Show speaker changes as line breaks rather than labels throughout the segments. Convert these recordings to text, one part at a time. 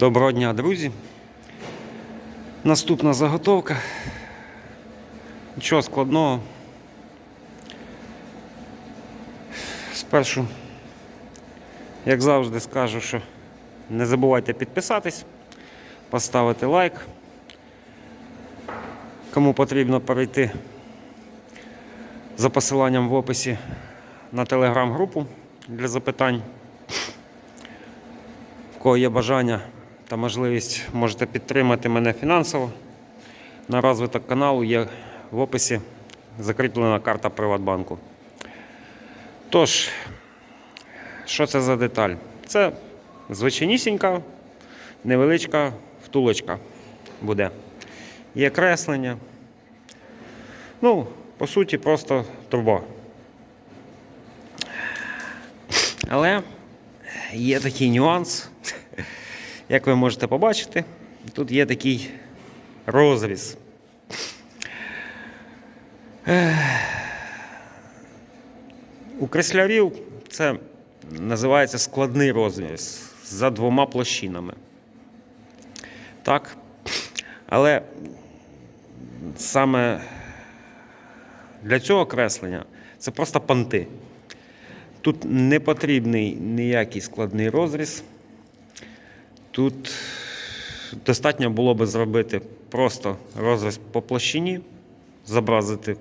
Доброго дня, друзі. Наступна заготовка. Нічого складного. Спершу, як завжди, скажу, що не забувайте підписатись, поставити лайк. Кому потрібно перейти за посиланням в описі на телеграм-групу для запитань. В кого є бажання та можливість, можете підтримати мене фінансово. На розвиток каналу є в описі закріплена карта Приватбанку. Тож, що це за деталь? Це звичайнісінька, невеличка втулочка буде. Є креслення. Ну, по суті, просто труба. Але є такий нюанс. Як ви можете побачити, тут є такий розріз. У креслярів це називається складний розріз за двома площинами. Так. Але саме для цього креслення це просто понти. Тут не потрібний ніякий складний розріз. Тут достатньо було би зробити просто розріз по площині, зобразити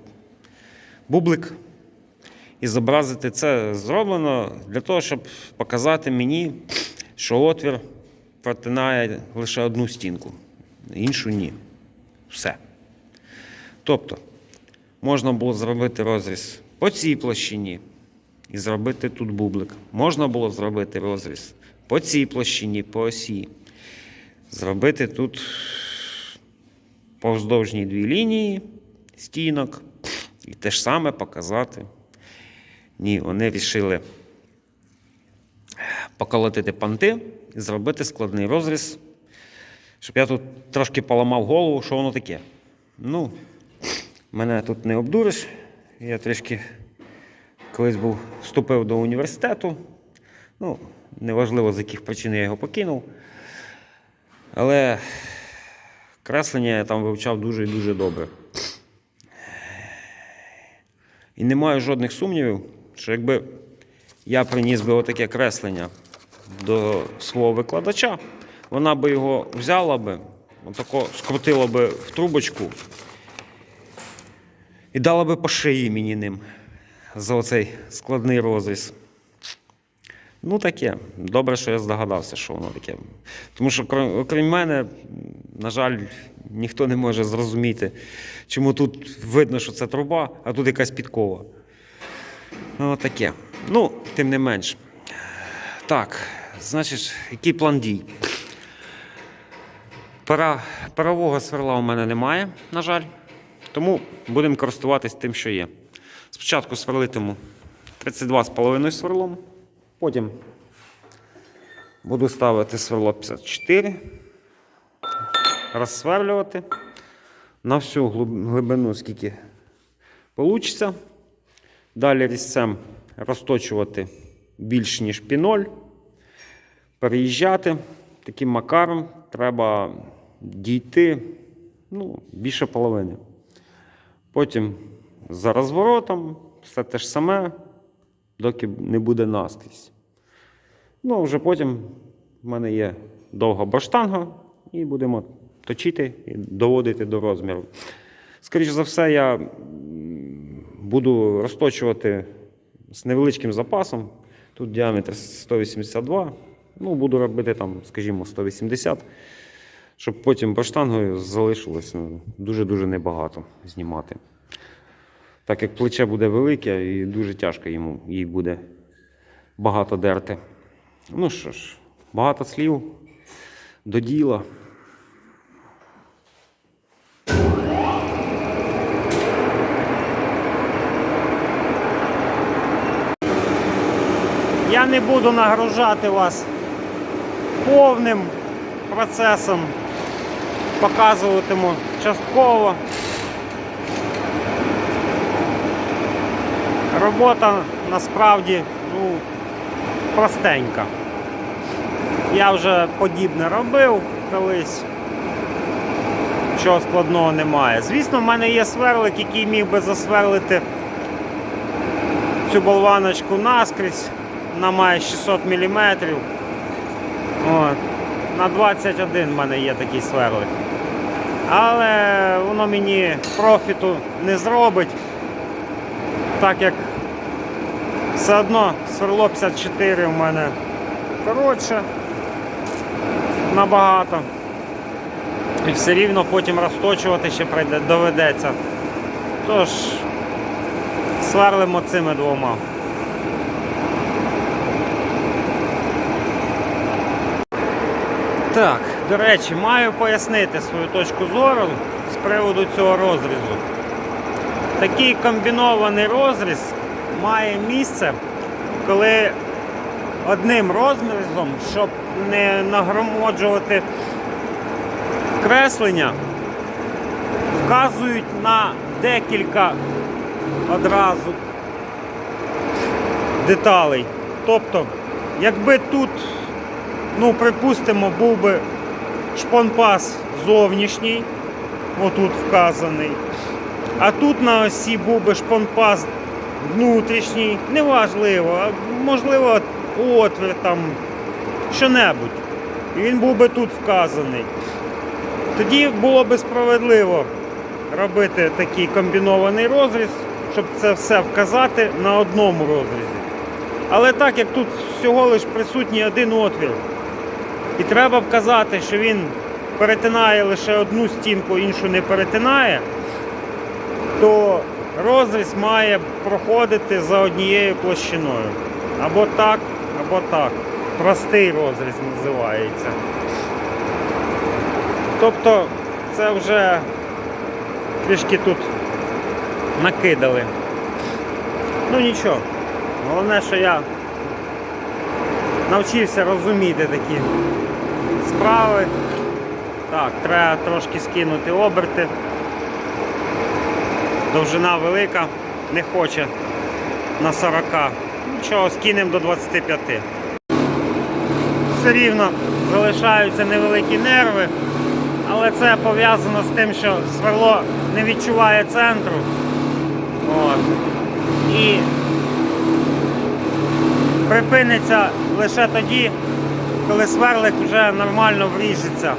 бублик і зобразити це зроблено для того, щоб показати мені, що отвір протинає лише одну стінку, іншу ні. Все. Тобто, можна було зробити розріз по цій площині і зробити тут бублик. Можна було зробити розріз по цій площині, по осі. Зробити тут повздовжні дві лінії стінок і те ж саме показати. Ні, вони вирішили поколотити панти і зробити складний розріз, щоб я тут трошки поламав голову, що воно таке. Ну, мене тут не обдуриш. Я трішки колись був, вступив до університету. Ну, неважливо, з яких причин я його покинув. Але креслення я там вивчав дуже і дуже добре. І не маю жодних сумнівів, що якби я приніс би отаке креслення до свого викладача, вона би його взяла би, отако скрутила би в трубочку і дала би по шиї мені ним за оцей складний розріз. Ну, таке. Добре, що я здогадався, що воно таке. Тому що, окрім мене, на жаль, ніхто не може зрозуміти, чому тут видно, що це труба, а тут якась підкова. Ну, таке. Ну, тим не менш. Так, значить, який план дій? Пара, парового сверла у мене немає, на жаль. Тому будемо користуватись тим, що є. Спочатку сверлитиму 32,5 сверлом. Потім буду ставити сверло 54, розсверлювати на всю глибину, скільки вийде. Далі різцем розточувати більш ніж піноль, переїжджати. Таким макаром треба дійти ну, більше половини. Потім за розворотом все те ж саме, доки не буде наскрізь. Ну, а вже потім в мене є довга баштанга, і будемо точити і доводити до розміру. Скоріше за все, я буду розточувати з невеличким запасом. Тут діаметр 182. Ну, буду робити там, скажімо, 180, щоб потім баштангою залишилось ну, дуже-дуже небагато знімати. Так як плече буде велике і дуже тяжко йому їй буде багато дерти. Ну що ж, багато слів до діла. Я не буду нагружати вас повним процесом, показуватиму частково. Робота насправді ну, простенька. Я вже подібне робив колись. Чого складного немає. Звісно, в мене є сверлик, який міг би засверлити цю болваночку наскрізь. Вона має 600 мм. От. На 21 в мене є такий сверлик. Але воно мені профіту не зробить, так як все одно сверло 54 в мене коротше набагато. І все рівно потім розточувати ще прийде, доведеться. Тож, сверлимо цими двома. Так, до речі, маю пояснити свою точку зору з приводу цього розрізу. Такий комбінований розріз має місце, коли одним розрізом, щоб не нагромоджувати креслення, вказують на декілька одразу деталей. Тобто, якби тут, ну, припустимо, був би шпонпас зовнішній, отут вказаний, а тут на осі був би шпонпас внутрішній, неважливо, можливо, отвір там, що-небудь. І він був би тут вказаний. Тоді було би справедливо робити такий комбінований розріз, щоб це все вказати на одному розрізі. Але так як тут всього лиш присутній один отвір, і треба вказати, що він перетинає лише одну стінку, іншу не перетинає, то розріз має проходити за однією площиною. Або так, або так. Простий розріз називається. Тобто це вже трішки тут накидали. Ну нічого. Головне, що я навчився розуміти такі справи. Так, треба трошки скинути оберти. Довжина велика, не хоче на 40. Нічого, скинемо до 25. Все рівно залишаються невеликі нерви, але це пов'язано з тим, що сверло не відчуває центру. От. І припиниться лише тоді, коли сверлик вже нормально вріжеться.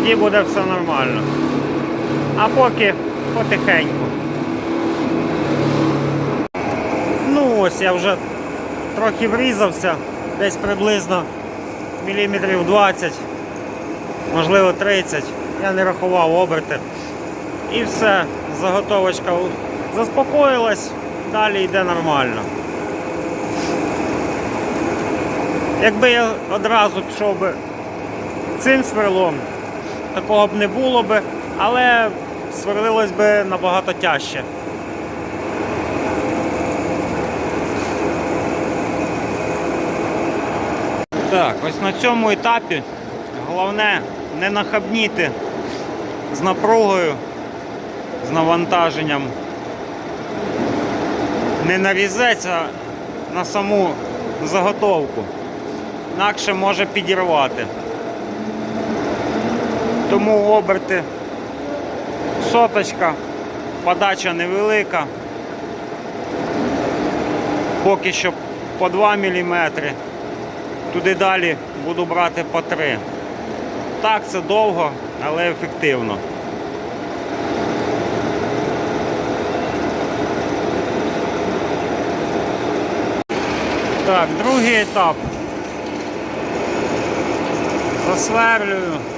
Тоді буде все нормально. А поки потихеньку. Ну ось я вже трохи врізався, десь приблизно міліметрів 20, можливо 30. Я не рахував оберти. І все, заготовочка заспокоїлась, далі йде нормально. Якби я одразу пішов би цим сверлом, такого б не було би, але сверлилось би набагато тяжче. Так, ось на цьому етапі головне не нахабніти з напругою, з навантаженням. Не нарізеться на саму заготовку, інакше може підірвати. Тому оберти соточка, подача невелика. Поки що по 2 мм. Туди далі буду брати по 3. Так, це довго, але ефективно. Так, другий етап. Засверлюю.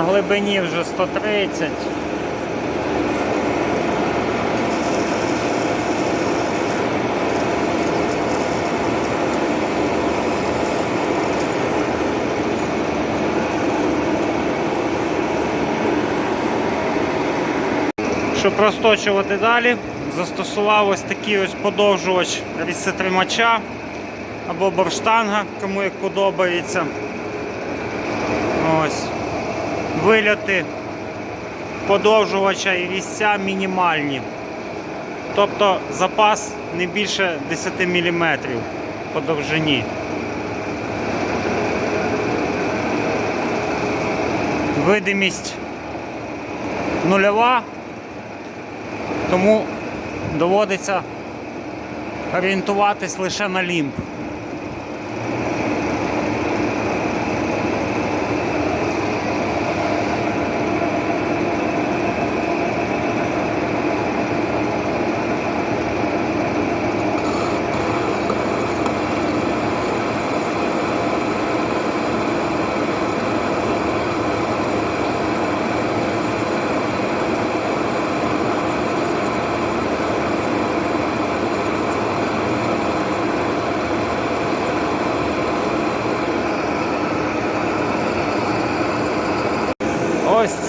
На глибині вже 130. Щоб розточувати далі, застосував ось такий ось подовжувач різцетримача або борштанга, кому як подобається. Ось. Вильоти подовжувача і різця мінімальні. Тобто запас не більше 10 мм по довжині. Видимість нульова, тому доводиться орієнтуватись лише на лімб.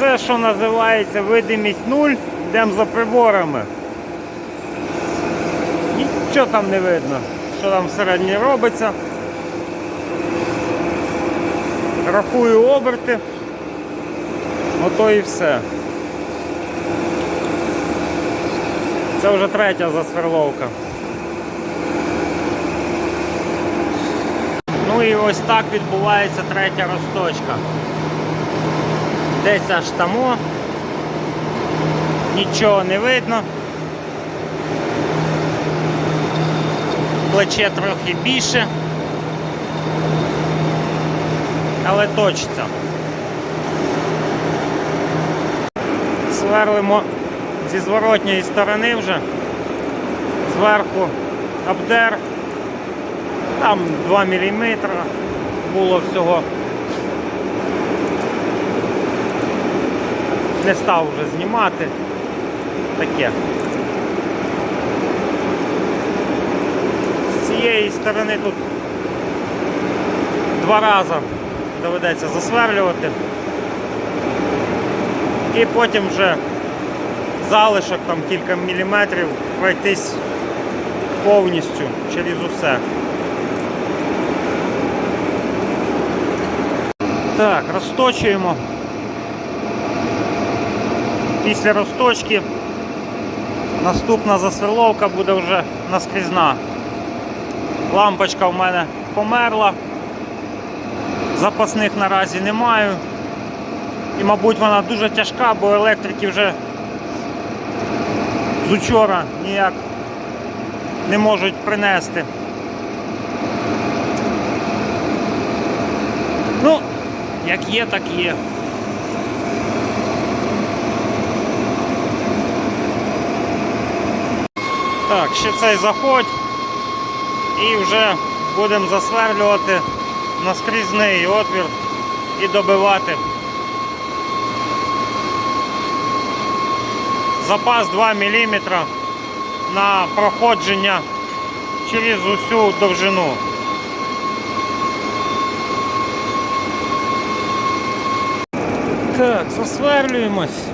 Це, що називається видимість нуль, йдемо за приборами. Нічого там не видно, що там всередині робиться. Рахую оберти. Ото і все. Це вже третя засверловка. Ну і ось так відбувається третя розточка. Десь аж тамо. Нічого не видно. Плече трохи більше. Але точиться. Сверлимо зі зворотньої сторони вже. Зверху обдер. Там 2 мм було всього. Не став вже знімати. Таке. З цієї сторони тут два рази доведеться засверлювати. І потім вже залишок там кілька міліметрів пройтись повністю через усе. Так, розточуємо. Після розточки наступна засверловка буде вже наскрізна. Лампочка в мене померла, запасних наразі не маю. І, мабуть, вона дуже тяжка, бо електрики вже з учора ніяк не можуть принести. Ну, як є, так є. Так, ще цей заходь і вже будемо засверлювати наскрізний отвір і добивати. Запас 2 мм на проходження через усю довжину. Так, засверлюємось.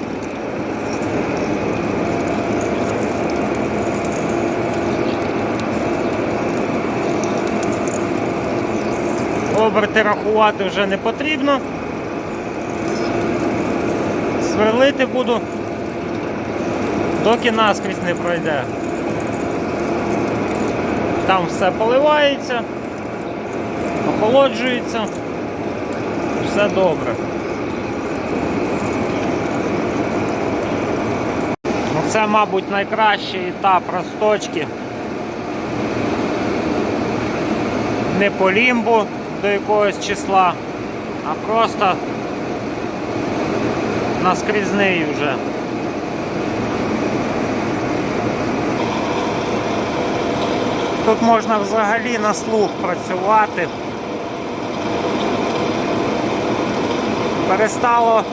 Оберти рахувати вже не потрібно. Сверлити буду, доки наскрізь не пройде. Там все поливається, охолоджується, все добре. Це, мабуть, найкращий етап розточки. Не по лімбу до якогось числа, а просто наскрізний вже. Тут можна взагалі на слух працювати. Перестало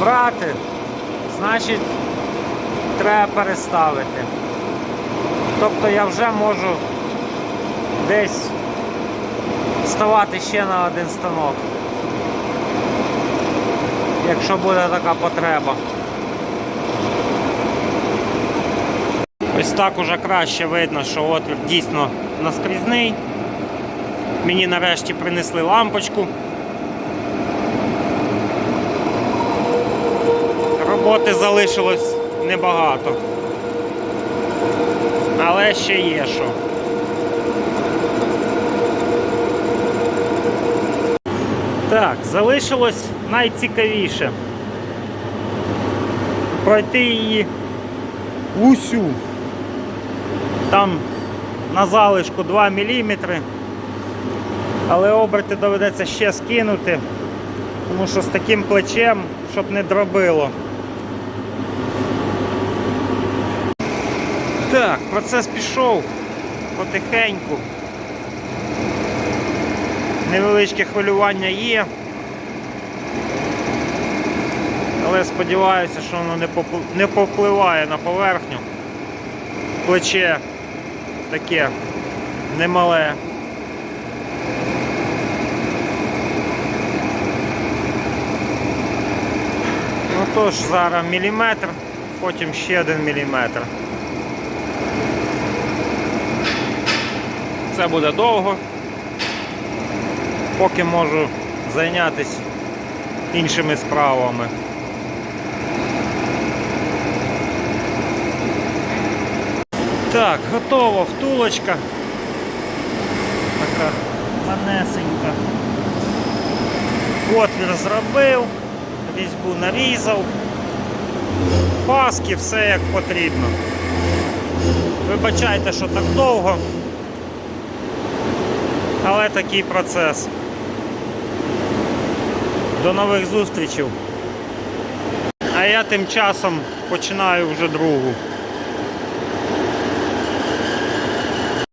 брати, значить треба переставити. Тобто я вже можу десь ставати ще на один станок, якщо буде така потреба. Ось так уже краще видно, що отвір дійсно наскрізний. Мені нарешті принесли лампочку.
Роботи залишилось небагато. Але ще є що. Так, залишилось найцікавіше. Пройти її усю. Там на залишку 2 мм. Але оберти доведеться ще скинути, тому що з таким плечем, щоб не дробило. Так, процес пішов потихеньку. Невеличке хвилювання є. Але сподіваюся, що воно не попливає на поверхню. Плече таке немале. Ну тож, зараз міліметр, потім ще один міліметр. Це буде довго. Поки можу зайнятися іншими справами. Так, готова втулочка. Така манесенька. Отвір зробив, різьбу нарізав. Паски, все як потрібно. Вибачайте, що так довго. Але такий процес. До нових зустрічей. А я тим часом починаю вже другу.